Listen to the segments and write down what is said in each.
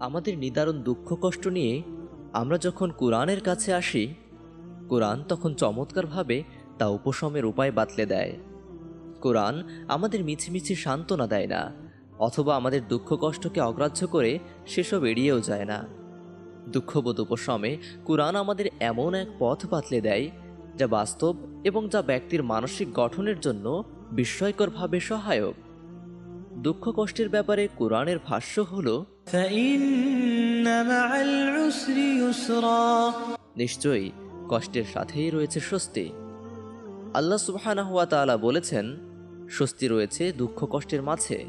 আমাদের নিদারুণ দুঃখ কষ্ট নিয়ে আমরা যখন কোরআনের কাছে আসি, কোরআন তখন চমৎকারভাবে তা উপশমের উপায় বাতলে দেয়। কোরআন আমাদের মিছিমিছি সান্ত্বনা দেয় না, অথবা আমাদের দুঃখ কষ্টকে অগ্রাহ্য করে সেসব এড়িয়েও যায় না। দুঃখবোধ উপশমে কোরআন আমাদের এমন এক পথ বাতলে দেয়, যা বাস্তব এবং যা ব্যক্তির মানসিক গঠনের জন্য বিস্ময়করভাবে সহায়ক। দুঃখ কষ্টের ব্যাপারে কোরআনের ভাষ্য হল নিশ্চয়ই কষ্টের সাথেই রয়েছে স্বস্তি। আল্লাহ সুবাহ বলেছেন স্বস্তি রয়েছে দুঃখ কষ্টের মাঝে।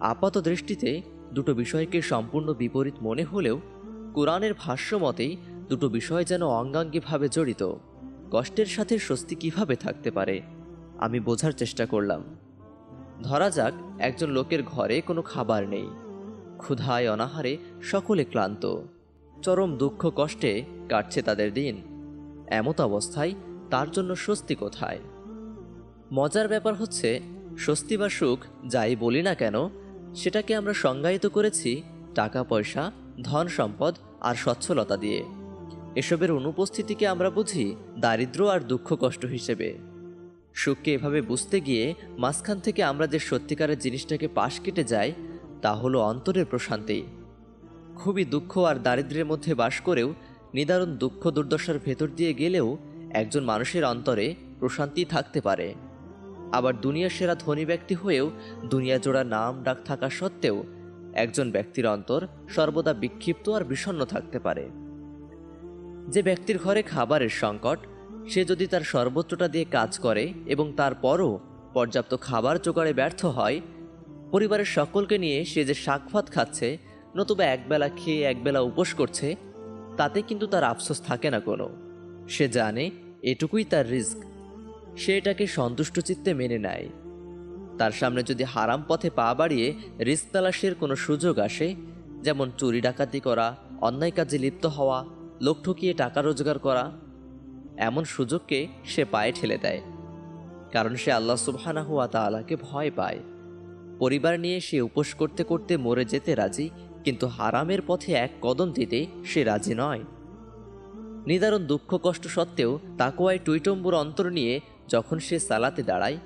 আপাত দৃষ্টিতে দুটো বিষয়কে সম্পূর্ণ বিপরীত মনে হলেও কোরআনের ভাষ্য মতেই দুটো বিষয় যেন অঙ্গাঙ্গিভাবে জড়িত। কষ্টের সাথে স্বস্তি কীভাবে থাকতে পারে আমি বোঝার চেষ্টা করলাম। ধরা যাক, একজন লোকের ঘরে কোনো খাবার নেই। ক্ষুধায় অনাহারে সকলে ক্লান্ত। চরম দুঃখ কষ্টে কাটছে তাদের দিন। এমত অবস্থায় তার জন্য স্বস্তি কোথায়? মজার ব্যাপার হচ্ছে, স্বস্তি বা সুখ যাই বলি না কেন, সেটাকে আমরা সংজ্ঞায়িত করেছি টাকা, পয়সা, ধন সম্পদ আর সচ্ছলতা দিয়ে। এসবের অনুপস্থিতিকে আমরা বুঝি দারিদ্র আর দুঃখ কষ্ট হিসেবে। সুখকে এভাবে বুঝতে গিয়ে মাঝখান থেকে আমরা যে সত্যিকারের জিনিসটাকে পাশ কেটে যাই, তা হলো অন্তরের প্রশান্তি। খুবই দুঃখ আর দারিদ্র্যের মধ্যে বাস করেও নিদারুণ দুঃখ দুর্দশার ভেতর দিয়ে গেলেও একজন মানুষের অন্তরে প্রশান্তি থাকতে পারে। আবার দুনিয়ার সেরা ধনী ব্যক্তি হয়েও দুনিয়া জোড়া নাম ডাক থাকা সত্ত্বেও একজন ব্যক্তির অন্তর সর্বদা বিক্ষিপ্ত আর বিষণ্ণ থাকতে পারে। যে ব্যক্তির ঘরে খাবারের সংকট সে যদি তার সর্বোচ্চটা দিয়ে কাজ করে এবং তারপরও পর্যাপ্ত খাবার জোগাড়ে ব্যর্থ হয়, পরিবারের সকলকে নিয়ে সে যে শাকভাত খাচ্ছে, নতুবা একবেলা খেয়ে একবেলা উপোস করছে, তাতে কিন্তু তার আফসোস থাকে না কোনো। সে জানে এটুকুই তার রিস্ক। সে এটাকে সন্তুষ্ট চিত্তে মেনে নেয়। তার সামনে যদি হারাম পথে পা বাড়িয়ে রিস্ক তালাশের কোনো সুযোগ আসে, যেমন চুরি ডাকাতি করা, অন্যায় কাজে লিপ্ত হওয়া, লোক ঠকিয়ে টাকা রোজগার করা এমন সুযোগকে সে পায়ে ঠেলে দেয়, কারণ সে আল্লাহ সুবহানাহু ওয়া তাআলাকে ভয় পায়। পরিবার নিয়ে সে উপোস করতে করতে মরে যেতে রাজি, কিন্তু হারামের পথে এক কদম দিতে সে রাজি নয়। নিদারুণ দুঃখ কষ্ট সত্ত্বেও তাকোয়ায় টুইটম্বুর অন্তর নিয়ে যখন সে সালাতে দাঁড়ায়,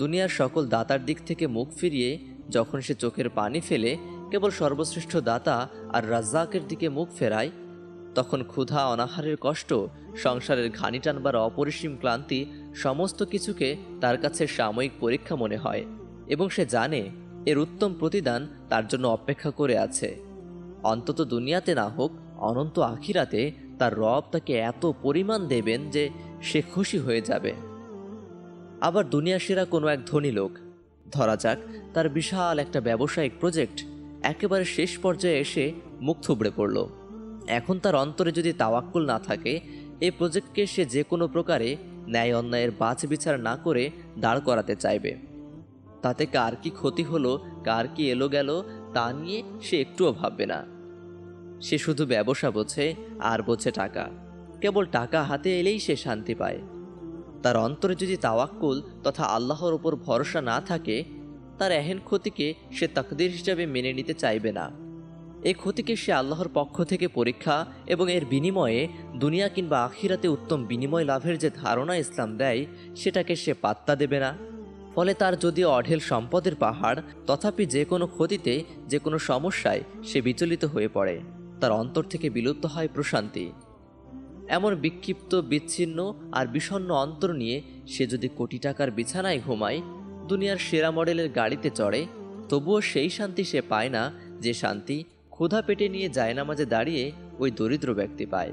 দুনিয়ার সকল দাতার দিক থেকে মুখ ফিরিয়ে যখন সে চোখের পানি ফেলে, কেবল সর্বশ্রেষ্ঠ দাতা আর রাজ্জাকের দিকে মুখ ফেরায় তখন ক্ষুধা, অনাহারের কষ্ট, সংসারের ঘানি টানবার অপরিসীম ক্লান্তি সমস্ত কিছুকে তার কাছে সাময়িক পরীক্ষা মনে হয় এবং সে জানে এর উত্তম প্রতিদান তার জন্য অপেক্ষা করে আছে। অন্তত দুনিয়াতে না হোক, অনন্ত আখিরাতে তার রব তাকে এত পরিমাণ দেবেন যে সে খুশি হয়ে যাবে। আবার দুনিয়া সেরা কোনো এক ধনী লোক। ধরা যাক, তার বিশাল একটা ব্যবসায়িক প্রজেক্ট একেবারে শেষ পর্যায়ে এসে মুখ থুবড়ে পড়ল। এখন তার অন্তরে যদি তাওয়াক্কুল না থাকে এই প্রজেক্টকে সে যে কোনো প্রকারে ন্যায় অন্যায়ের বাছ বিচার না করে দাঁড় করাতে চাইবে। তাতে কার কি ক্ষতি হলো, কার কি এলো গেল, তা নিয়ে সে একটুও ভাববে না। সে শুধু ব্যবসা বোঝে আর বোঝে টাকা। কেবল টাকা হাতে এলেই সে শান্তি পায়। তার অন্তরে যদি তাওয়াক্কুল তথা আল্লাহর ওপর ভরসা না থাকে, তার এহেন ক্ষতিকে সে তাকদির হিসাবে মেনে নিতে চাইবে না। এই ক্ষতিকে সে আল্লাহর পক্ষ থেকে পরীক্ষা এবং এর বিনিময়ে দুনিয়া কিংবা আখিরাতে উত্তম বিনিময় লাভের যে ধারণা ইসলাম দেয়, সেটাকে সে পাত্তা দেবে না। ফলে তার যদিও অঢেল সম্পদের পাহাড়, তথাপি যে কোনো ক্ষতিতে, যে কোনো সমস্যায় সে বিচলিত হয়ে পড়ে। তার অন্তর থেকে বিলুপ্ত হয় প্রশান্তি। এমন বিক্ষিপ্ত, বিচ্ছিন্ন আর বিষণ্ণ অন্তর নিয়ে সে যদি কোটি টাকার বিছানায় ঘুমায়, দুনিয়ার সেরা মডেলের গাড়িতে চড়ে, তবুও সেই শান্তি সে পায় না যে শান্তি ক্ষুধা পেটে নিয়ে জায়নামাজে দাঁড়িয়ে ওই দরিদ্র ব্যক্তি পায়।